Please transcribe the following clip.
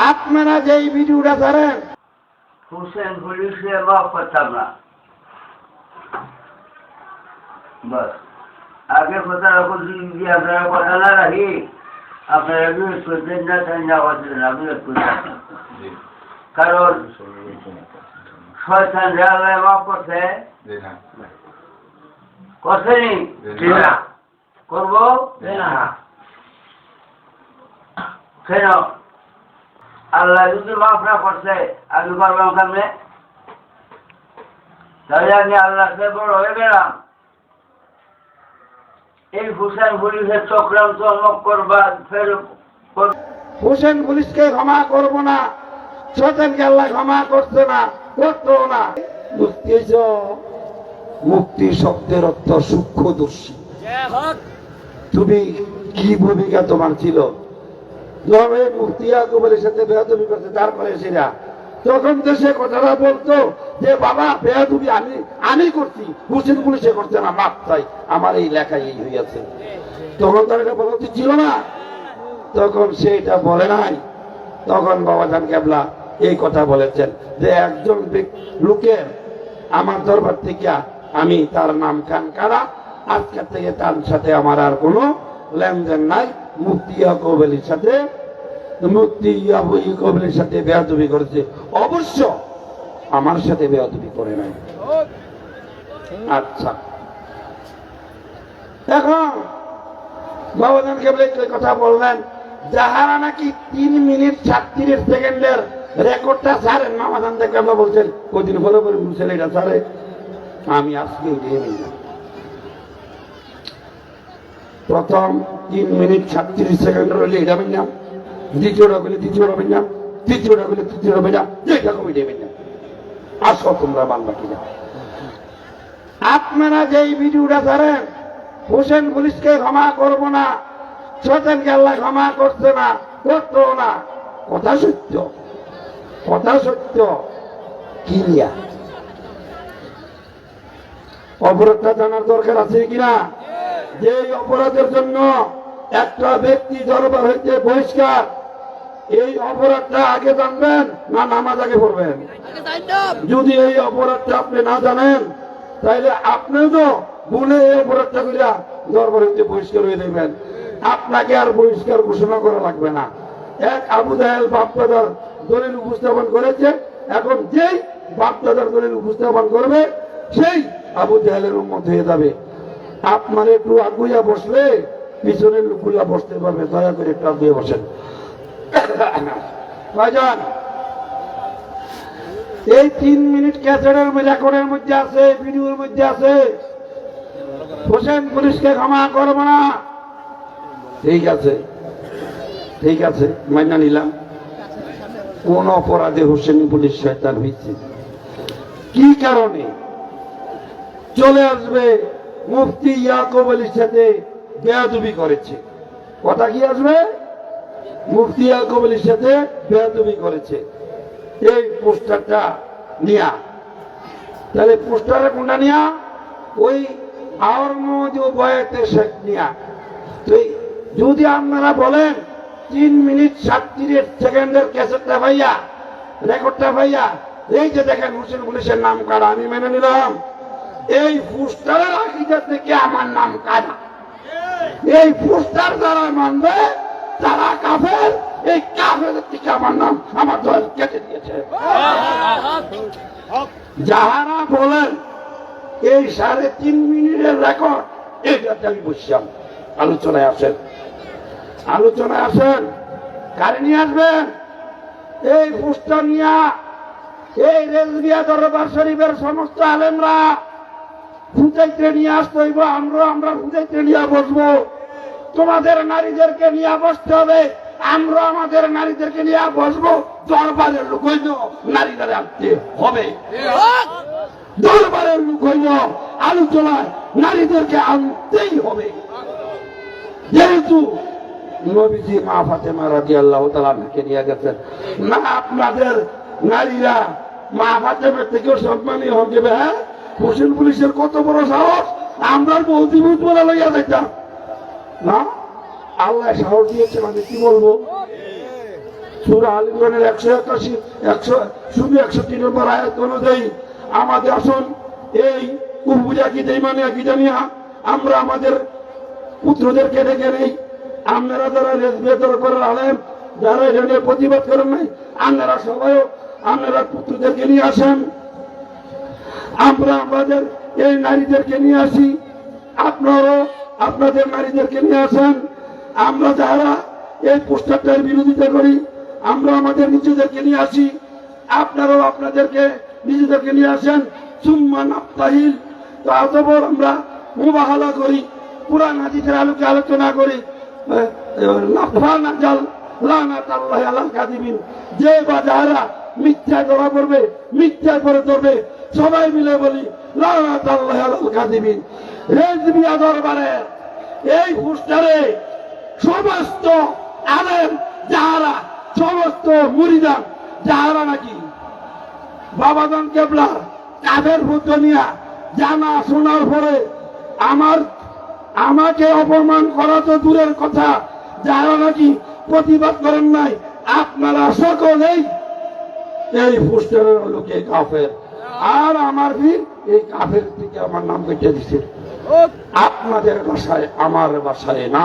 আপনারা যে এই ভিডিওটা ধরেন হুসেন পুলিশে করতাম না বাস। আগে কথা রাখুন যদি আপনারা কথা না রাখি আপনারা বিরোধ করতেন না তাই না করতেন না বিরোধ করতেন কারণ শয়তান রেলওয়ে মাফ করছে করছেনি। করব? কেন আল্লাহ যদি মাফ না করছে আমি করলাম কেমনে তাহলে আমি আল্লাহকে বড় হয়ে গেলাম। এই হুসেন পুলিশের চক্রান্ত মুখ করবা ফের হোসেন পুলিশকে ক্ষমা করব না শয়তানকে আল্লাহ ক্ষমা করছে না করতো না। মুক্তি মুক্তি শব্দের অর্থ সূক্ষ্মদর্শী তুমি কি ভূমিকা তোমার ছিল? এই মুক্তি আকবরের সাথে বেহাদুবি করছে, তারপরে সেরা। তখন তো সে কথাটা বলতো যে, বাবা বেহাদুবি আমি আমি করছি, হুসেন পুলিশে করছে না মাপ চাই, আমার এই লেখায় এই হইয়াছে। তখন তার এটা বলা উচিত ছিল না। তখন সে এটা বলে নাই। তখন বাবা জান কেবলা এই কথা বলেছেন যে, একজন লোকের আমার দরবার থেকে আমি তার নাম খান কারা? আজকের থেকে তার সাথে আমার আর কোনো লেনদেন নাই। মুক্তি কবেলির সাথে, মুক্তি কবেলির সাথে বেয়াদবি করেছে। অবশ্য আমার সাথে বেয়াদবি করে নাই। আচ্ছা। এখন ভগবান কেবল কথা বললেন, যাহারা নাকি তিন মিনিট সাতত্রিশ সেকেন্ডের রেকর্ডটা ছাড়েন মামাদান কেবল বলছেন, কদিন করে বলছেন, এটা ছাড়ে। আমি আজকে দিয়ে নিলাম। প্রথম তিন মিনিট সাতত্রিশ সেকেন্ড রইলে এটা পেলাম দ্বিতীয়টা বলে দ্বিতীয়টা পেলাম তৃতীয়টা বলে তৃতীয়টা পেলাম যেটা কমি দেবেন না। আসো তোমরা বাংলা কিনা আপনারা যে ভিডিওটা ধরেন, হোসেন পুলিশকে ক্ষমা করব না শয়তানকে আল্লাহ ক্ষমা করছে না করতো না। কথা সত্য। কথা সত্য। কিনিয়া অপরাধটা জানার দরকার আছে কিনা? যে অপরাধের জন্য একটা ব্যক্তি দরবার হইতে বহিষ্কার এই অপরাধটা আগে জানবেন না নামাজ আগে পড়বেন? যদি এই অপরাধটা আপনি না জানেন তাহলে আপনি তো ভুলে এই অপরাধটা করিয়া দরবার হইতে বহিষ্কার হয়ে দেবেন আপনাকে আর বহিষ্কার ঘোষণা করা লাগবে না। এক আবু জাহেল বাপদাদার দলিল উপস্থাপন করেছে এখন যেই বাপদাদার দলিল উপস্থাপন করবে সেই আবু জাহেলের উন্মত হয়ে যাবে। আপনার একটু আগুইয়া বসলে, পিছনের লোকগুলা বসতে পারবে, দয়া করে একটু আগুয়ে বসেন। এই তিন মিনিট ক্যাসেটের রেকর্ডের মধ্যে আছে, ভিডিওর মধ্যে আছে। হোসেন পুলিশকে ক্ষমা করব না। ঠিক আছে ঠিক আছে, মাইনা নিলাম। কোন অপরাধে হোসেন পুলিশ শয়তান হয়েছে কি কারণে? চলে আসবে। মুফতি ইয়াকুব আলীর সাথে বেয়াদুবি করেছে। কথা কি আসবে? মুফতি ইয়াকুব আলীর সাথে বেয়াদুবি করেছে। এই পোস্টারটা নিয়া। তাহলে পোস্টারে কোনটা নিয়া? ওই আওয়ার মধ্যে বয়াতের শেখ নিয়া। তো যদি আপনারা বলেন, তিন মিনিট সাতত্রিশ সেকেন্ডের ক্যাসেটটা ভাইয়া, রেকর্ডটা ভাইয়া, এই যে দেখেন হোসেন পুলিশের নাম কারা, আমি মেনে নিলাম। এই পোস্টারের আকিদা থেকে আমার নাম কারা এই পোস্টার যারা মানবে, তারা কাফের, এই কাফের থেকে আমার নাম, আমার দল কেটে দিয়েছে। যাহারা বলেন, এই সাড়ে তিন মিনিটের রেকর্ড এইটাতে আমি বসছিলাম। আলোচনায় আসেন। আলোচনায় আসেন। কারে নিয়ে আসবেন? এই পোস্টার নিয়া এই রেলবিয়া দরবার শরীফের সমস্ত আলেমরা ফুজাইতে নিয়ে আসতে হইব আমরা আমরা ফুজাইতে নিয়ে বসবো। তোমাদের নারীদেরকে নিয়ে বসতে হবে আমরা আমাদের নারীদেরকে নিয়ে বসবো। দরবারের লোক হইল নারীরা আনতে হবে। দরবারের লোক হইল আলোচনায় নারীদেরকে আনতেই হবে। যেহেতু নবীজি মা ফাতেমা রাজি আল্লাহ তালাকে নিয়ে গেছেন, না আপনাদের নারীরা মা ফাতেমার থেকেও সম্মানীয় হবে হ্যাঁ? হোসেন পুলিশের কত বড় সাহস? আমরা বুধ বলে লইয়া যাইতাম। না? আল্লাহ সাহস দিয়েছে মানে কি বলব? সুরা একশো একাশি, একশো আয়াত অনুযায়ী, আমাদের আসুন এই মানে আমরা আমাদের প্রতিবাদ করেন নাই, আপনারা সবাই আপনারা পুত্রদেরকে নিয়ে আসেন। আমরা আমাদের এই নারীদেরকে নিয়ে আসি। আপনারাও আপনাদের নারীদেরকে নিয়ে আসেন। আমরা যারা এই পোস্টারটার বিরোধিতা করি, আমরা আমাদের নিজেদেরকে নিয়ে আসি। আপনারাও আপনাদেরকে নিজেদেরকে নিয়ে আসেন। সুম্মান আপ্তাহিল তো অতপর আমরা মুবাহালা করি পুরান হাদিসের আলোকে আলোচনা করি। যে বা যারা মিথ্যা ধরা পড়বে মিথ্যা করে ধরবে সবাই মিলে বলি দরবারে এই পোস্টারে সমস্ত আলেম, যাহারা, সমস্ত মুরিদান, যাহারা নাকি বাবাদান কেবলা, কাদের পুত্র নিয়া জানা শোনার পরে আমার, আমাকে অপমান করা তো দূরের কথা যারা নাকি প্রতিবাদ করেন নাই, আপনারা সকলেই এই পোস্টারের লোকে কাফের। আর আমার বীর এই কাফের থেকে আমার নাম কেটে দিছে। আপনাদের বাসায় আমার বাসায় না।